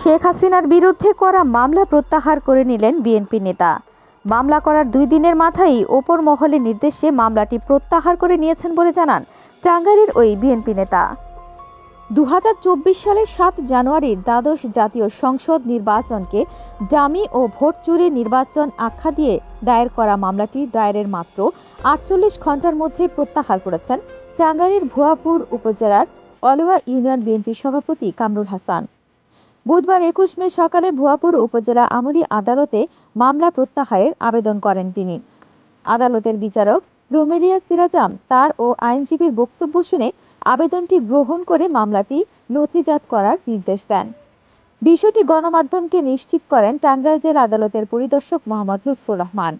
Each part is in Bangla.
শেখ হাসিনার বিরুদ্ধে করা মামলা প্রত্যাহার করে নিলেন বিএনপি নেতা। মামলা করার দুই দিনের মাথায় ওপর মহলের নির্দেশে মামলাটি প্রত্যাহার করে নিয়েছেন বলে জানান টাঙ্গাইলের ওই বিএনপি নেতা। দু হাজার চব্বিশ সালের সাত জানুয়ারির দ্বাদশ জাতীয় সংসদ নির্বাচনকে ডামি ও ভোট চুরি নির্বাচন আখ্যা দিয়ে দায়ের করা মামলাটি দায়েরের মাত্র আটচল্লিশ ঘণ্টার মধ্যে প্রত্যাহার করেছেন টাঙ্গাইলের ভুয়াপুর উপজেলার অলুয়া ইউনিয়ন বিএনপি সভাপতি কামরুল হাসান। বুধবার একুশ মে সকালে ভুয়াপুর উপজেলা আমলি আদালতে মামলা প্রত্যাহারের আবেদন করেন তিনি। আদালতের বিচারক রোমেলিয়া সিরাজাম তার ও আইনজীবীর বক্তব্য শুনে আবেদনটি গ্রহণ করে মামলাটি নথিজাত করার নির্দেশ দেন। বিষয়টি গণমাধ্যমকে নিশ্চিত করেন টাঙ্গাইল জেলা আদালতের পরিদর্শক মোহাম্মদ লুৎফুর রহমান।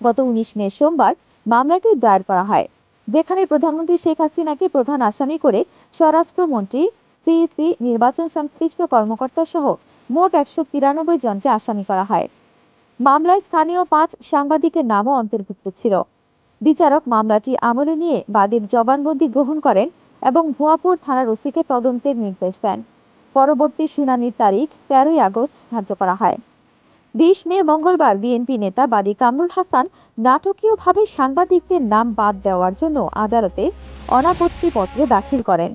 গত উনিশ মে সোমবার মামলাটি দায়ের করা হয়, যেখানে প্রধানমন্ত্রী শেখ হাসিনাকে প্রধান আসামি করে স্বরাষ্ট্রমন্ত্রী সিইসি নির্বাচন সংশ্লিষ্ট কর্মকর্তা সহ মোট একশো তিরানব্বই জনকে আসামি করা হয়। মামলায় স্থানীয় পাঁচ সাংবাদিকের নামও অন্তর্ভুক্ত ছিল। বিচারক মামলাটি আমলে নিয়ে বাদীর জবানবন্দি গ্রহণ করেন এবং ভুয়াপুর থানার ওসিকে তদন্তের নির্দেশ দেন। পরবর্তী শুনানির তারিখ তেরোই আগস্ট ধার্য করা হয়। বিশ মে মঙ্গলবার বিএনপি নেতা বাদী কামরুল হাসান নাটকীয়ভাবে সাংবাদিকদের নাম বাদ দেওয়ার জন্য আদালতে অনাপত্তিপত্র দাখিল করেন।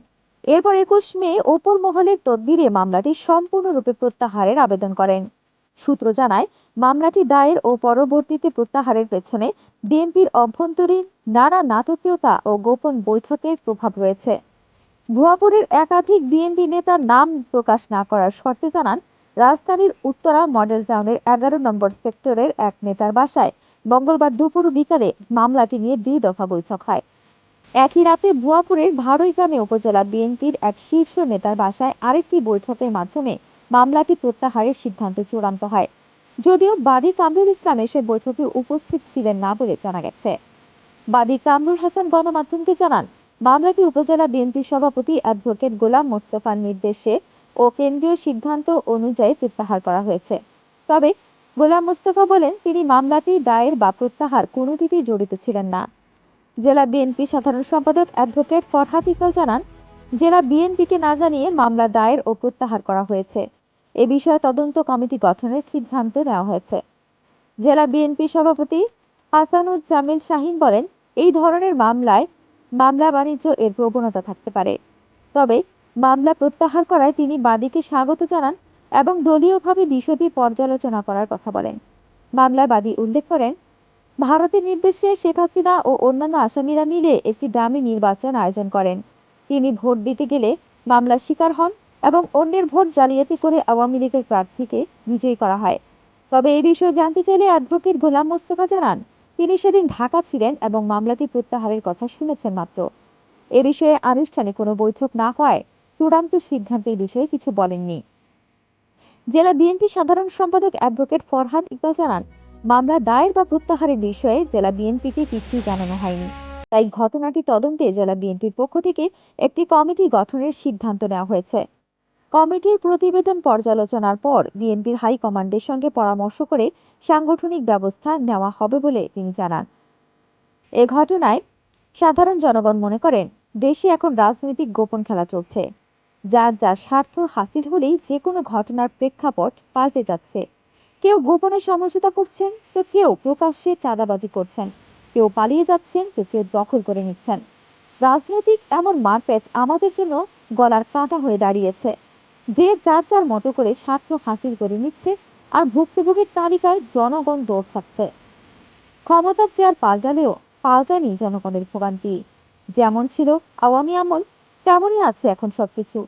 এরপর একুশ মে ওপর মহলের তদবিরে মামলাটি সম্পূর্ণরূপে প্রত্যাহারের আবেদন করেন। সূত্র জানায়, মামলাটি দায়ের ও পরবর্তীতে প্রত্যাহারের পেছনে বিএনপির অভ্যন্তরীণ নানা নাটকীয়তা ও গোপন বৈঠকের প্রভাব রয়েছে। ভুয়াপুরের একাধিক বিএনপি নেতার নাম প্রকাশ না করার শর্তে জানান, রাজধানীর উত্তরা মডেল টাউনের এগারো নম্বর সেক্টরের এক নেতার বাসায় মঙ্গলবার দুপুর বিকালে মামলাটি নিয়ে দুই দফা বৈঠক হয়। একই রাতে ভুয়াপুরের ভাড়ইগ্রামে উপজেলা বিএনপির এক শীর্ষ নেতার বাসায় আরেকটি বৈঠকের মাধ্যমে মামলাটি প্রত্যাহারের সিদ্ধান্ত চূড়ান্ত হয়। যদিও বাদী কামরুল ইসলাম এসে বৈঠকে উপস্থিত ছিলেন না বলে জানা গেছে। বাদী কামরুল হাসান গণমাধ্যমকে জানান, মামলাটি উপজেলা বিএনপি সভাপতি অ্যাডভোকেট গোলাম মোস্তফার নির্দেশে ও কেন্দ্রীয় সিদ্ধান্ত অনুযায়ী প্রত্যাহার করা হয়েছে। তবে গোলাম মোস্তফা বলেন, তিনি মামলাটি দায়ের বা প্রত্যাহার কোনোটিতেই জড়িত ছিলেন না। জেলা বিএনপি সাধারণ সম্পাদক অ্যাডভোকেট ফরহাদ ইকবাল জানান, জেলা বিএনপিকে না জানিয়ে মামলা দায়ের ও প্রত্যাহার করা হয়েছে। এ বিষয়ে তদন্ত কমিটি গঠনের সিদ্ধান্ত নেওয়া হয়েছে। জেলা বিএনপি সভাপতি হাসানুজ্জামিল শাহিন বলেন, এই ধরনের মামলায় মামলা বাণিজ্য এর প্রবণতা থাকতে পারে। তবে মামলা প্রত্যাহার করায় তিনি বাদীকে স্বাগত জানান এবং দলীয়ভাবে বিষয়টি পর্যালোচনা করার কথা বলেন। মামলায় বাদী উল্লেখ করেন ভারতের নির্দেশে শেখ হাসিনা ও অন্যান্য আসামিরা মিলে একটি ডামি নির্বাচন আয়োজন করেন। তিনি ভোট দিতে গেলে মামলার শিকার হন এবং অন্যের ভোট জালিয়াতি করে আওয়ামী লীগের প্রার্থীকে বিজয়ী করা হয়। তবে এই বিষয়ে জানতে চাইলে অ্যাডভোকেট গোলাম মোস্তফা জানান, তিনি সেদিন ঢাকা ছিলেন এবং মামলাটি প্রত্যাহারের কথা শুনেছেন মাত্র। এ বিষয়ে আনুষ্ঠানিক কোনো বৈঠক না হওয়ায় চূড়ান্ত সিদ্ধান্তের বিষয়ে কিছু বলেননি। জেলা বিএনপি সাধারণ সম্পাদক অ্যাডভোকেট ফরহাদ ইকবাল জানান মামলা দায়ের বা প্রত্যাহারের বিষয়ে জেলা বিএনপিকে কিছুই জানানো হয়নি। তাই ঘটনাটি তদন্তে জেলা বিএনপির পক্ষ থেকে একটি কমিটি গঠনের সিদ্ধান্ত নেওয়া হয়েছে। কমিটির প্রতিবেদন পর্যালোচনার পর বিএনপির হাইকমান্ডের সঙ্গে পরামর্শ করে সাংগঠনিক ব্যবস্থা নেওয়া হবে বলে তিনি জানান। এ ঘটনায় সাধারণ জনগণ মনে করেন, দেশে এখন রাজনৈতিক গোপন খেলা চলছে। যার যার স্বার্থ হাসিল হলেই যে কোনো ঘটনার প্রেক্ষাপট পাল্টে যাচ্ছে। কেউ গোপনে সমঝোতা করছেন, তো কেউ প্রকাশ্যে চাঁদাবাজি করছেন। কেউ পালিয়ে যাচ্ছেন, তো কেউ দখল করে নিচ্ছেন। রাজনৈতিক এমন মারপ্যাচ আমাদের জন্য গলার কাঁটা হয়ে দাঁড়িয়েছে। যে যার যার মতো করে স্বার্থ হাসিল করে নিচ্ছে আর ভুক্তভোগীর তালিকায় জনগণ দৌড় থাকছে ক্ষমতার চেয়ার পাল্টালেও পাল্টায়নি জনগণের ভোগান্তি। যেমন ছিল আওয়ামী আমল, তেমনই আছে এখন সবকিছু।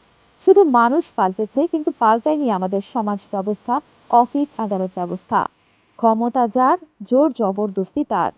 শুধু মানুষ পাল্টেছে, কিন্তু পাল্টায়নি আমাদের সমাজ ব্যবস্থা অফিস আদালত ব্যবস্থা। ক্ষমতা যার জোর জবরদস্তি তার।